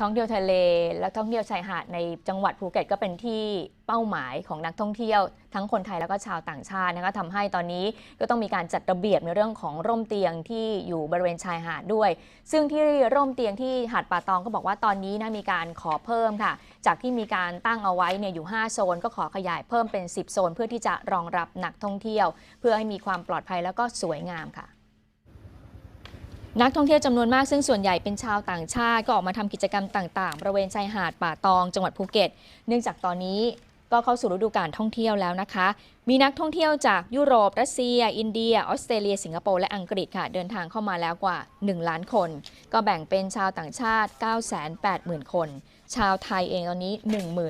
ท่องเที่ยวทะเล และท่องเที่ยวชายหาดในจังหวัดภูเก็ตก็เป็นที่เป้าหมายของนักท่องเที่ยวทั้งคนไทยแล้วก็ชาวต่างชาตินะคะทำให้ตอนนี้ก็ต้องมีการจัดระเบียบในเรื่องของร่มเตียงที่อยู่บริเวณชายหาดด้วย ซึ่งที่ร่มเตียงที่หาดป่าตองก็บอกว่าตอนนี้นะมีการขอเพิ่มค่ะ จากที่มีการตั้งเอาไว้เนี่ยอยู่ 5 โซน ก็ขอขยายเพิ่มเป็น 10 โซน เพื่อที่จะรองรับนักท่องเที่ยว เพื่อให้มีความปลอดภัยแล้วก็สวยงามค่ะ นักท่องเที่ยวจำนวนมากซึ่งส่วนใหญ่เป็นชาวต่างชาติ ก็ออกมาทำกิจกรรมต่างๆ บริเวณชายหาดป่าตอง จังหวัดภูเก็ต เนื่องจากตอนนี้ก็เข้าสู่ฤดูการท่องเที่ยวแล้วนะคะ มีนักท่องเที่ยวจากยุโรป รัสเซีย อินเดีย ออสเตรเลีย สิงคโปร์ และอังกฤษค่ะ เดินทางเข้ามาแล้วกว่า 1 ล้านคน ก็แบ่งเป็นชาวต่างชาติ 980,000 คน ชาวไทยเองตอนนี้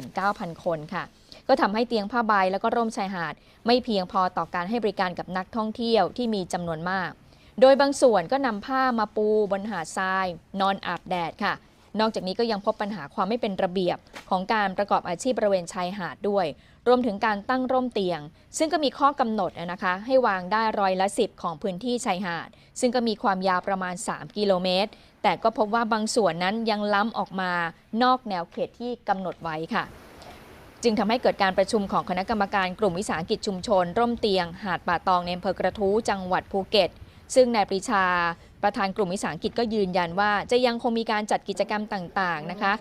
19,000 คนค่ะ ก็ทำให้เตียงผ้าใบแล้วก็ร่มชายหาด ไม่เพียงพอต่อการให้บริการกับนักท่องเที่ยวที่มีจำนวนมาก โดยบางส่วนก็นำผ้ามาปูบนหาดทราย นอนอาบแดดค่ะ นอกจากนี้ก็ยังพบปัญหาความไม่เป็นระเบียบของการประกอบอาชีพบริเวณชายหาดด้วย รวมถึงการตั้งร่มเตียง ซึ่งก็มีข้อกำหนดนะคะ ให้วางได้ร้อยละ10ของพื้นที่ชายหาด ซึ่งก็มีความยาวประมาณ 3 กิโลเมตร แต่ก็พบว่าบางส่วนนั้นยังล้ำออกมานอกแนวเขตที่กำหนดไว้ค่ะจึงทำให้เกิดการประชุมของคณะกรรมการกลุ่มวิสาหกิจชุมชน ร่มเตียง หาดป่าตองในอำเภอกระทู้จังหวัดภูเก็ต ซึ่งนายปรีชาประธานกลุ่มวิสาหกิจก็ยืนยันว่า จะยังคงมีการจัดกิจกรรมต่างๆนะคะ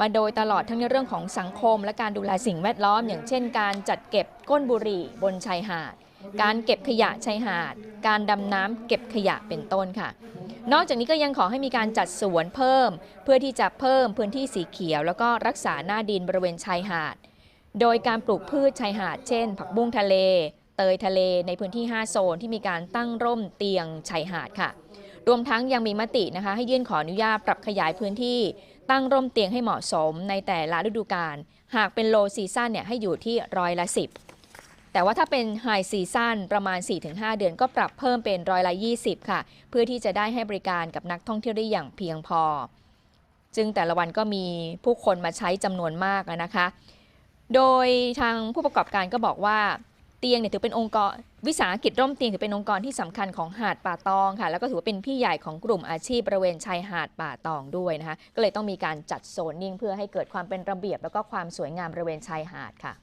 มาโดยตลอดทั้งในเรื่องของสังคม และการดูแลสิ่งแวดล้อม อย่างเช่น การจัดเก็บก้นบุหรี่บนชายหาด การเก็บขยะชายหาด การดำน้ำเก็บขยะเป็นต้นค่ะ นอกจากนี้ก็ยังขอให้มีการจัดสวนเพิ่ม เพื่อที่จะเพิ่มพื้นที่สีเขียว แล้วก็รักษาหน้าดินบริเวณชายหาด โดยการปลูกพืชชายหาด เช่น ผักบุ้งทะเล เตยทะเลในพื้นที่ 5 โซนที่มีการตั้งร่มเตียงชายหาดค่ะ รวมทั้งยังมีมตินะคะให้ยื่นขออนุญาตปรับขยายพื้นที่ ตั้งร่มเตียงให้เหมาะสมในแต่ละฤดูกาลหากเป็นโลซีซั่นเนี่ยให้อยู่ที่ร้อยละ 10 แต่ว่าถ้าเป็นไฮซีซั่นประมาณ 4-5 เดือนก็ปรับเพิ่มเป็นร้อยละ 20 ค่ะ เพื่อที่จะได้ให้บริการกับนักท่องเที่ยวได้อย่างเพียงพอ จึงแต่ละวันก็มีผู้คนมาใช้จำนวนมากนะคะ โดยทางผู้ประกอบการก็บอกว่า เตียงเนี่ยถือเป็นองค์กรวิสาหกิจร่มเตียงถือเป็นองค์กรที่สำคัญของหาดป่าตองค่ะ แล้วก็ถือว่าเป็นพี่ใหญ่ของกลุ่มอาชีพบริเวณชายหาดป่าตองด้วยนะคะ ก็เลยต้องมีการจัดโซนนิ่งเพื่อให้เกิดความเป็นระเบียบ แล้วก็ความสวยงามบริเวณชายหาดค่ะ